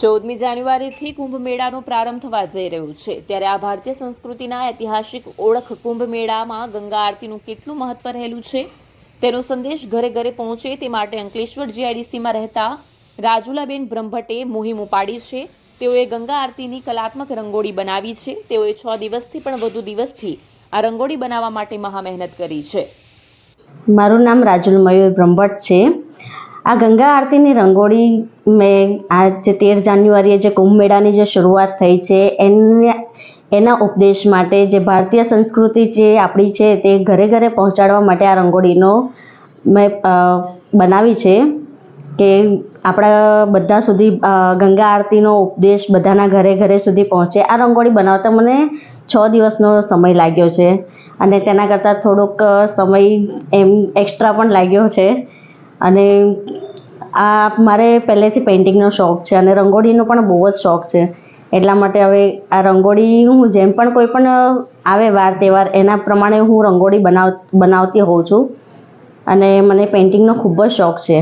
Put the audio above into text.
ચૌદમી જાન્યુઆરીથી કુંભ મેળાનો પ્રારંભ થવા જઈ રહ્યો છે. ત્યારે આ ભારતીય સંસ્કૃતિના ઐતિહાસિક ઓળખ કુંભ મેળામાં ગંગા આરતીનું કેટલું મહત્વ રહેલું છે? તેનો સંદેશ ઘરે ઘરે પહોંચે તે માટે અંકલેશ્વર જીઆઈડીસીમાં રહેતા રાજુલાબેન બ્રહ્મભટ્ટે મુહિમ ઉપાડી છે. તેઓએ ગંગા આરતીની કલાત્મક રંગોળી બનાવી છે. તેઓએ છ દિવસથી પણ વધુ દિવસથી આ રંગોળી બનાવવા માટે મહા મહેનત કરી છે. મારું નામ રાજુલ મયુર બ્રહ્મભટ્ટ છે. આ ગંગા આરતીની રંગોળી મેં આ જે તેર જાન્યુઆરીએ જે કુંભ મેળાની જે શરૂઆત થઈ છે, એને એના ઉપદેશ માટે જે ભારતીય સંસ્કૃતિ જે આપણી છે તે ઘરે ઘરે પહોંચાડવા માટે આ રંગોળીનો મેં બનાવી છે કે આપણા બધા સુધી ગંગા આરતીનો ઉપદેશ બધાના ઘરે ઘરે સુધી પહોંચે. આ રંગોળી બનાવતા મને છ દિવસનો સમય લાગ્યો છે અને તેના કરતાં થોડોક સમય એમ એક્સ્ટ્રા પણ લાગ્યો છે. અને આ મારે પહેલેથી પેઇન્ટિંગનો શોખ છે અને રંગોળીનો પણ બહુ જ શોખ છે. એટલા માટે હવે આ રંગોળી હું જેમ પણ કોઈ પણ આવે વાર તહેવાર, એના પ્રમાણે હું રંગોળી બનાવ, બનાવતી હોઉં છું. અને મને પેઇન્ટિંગનો ખૂબ જ શોખ છે.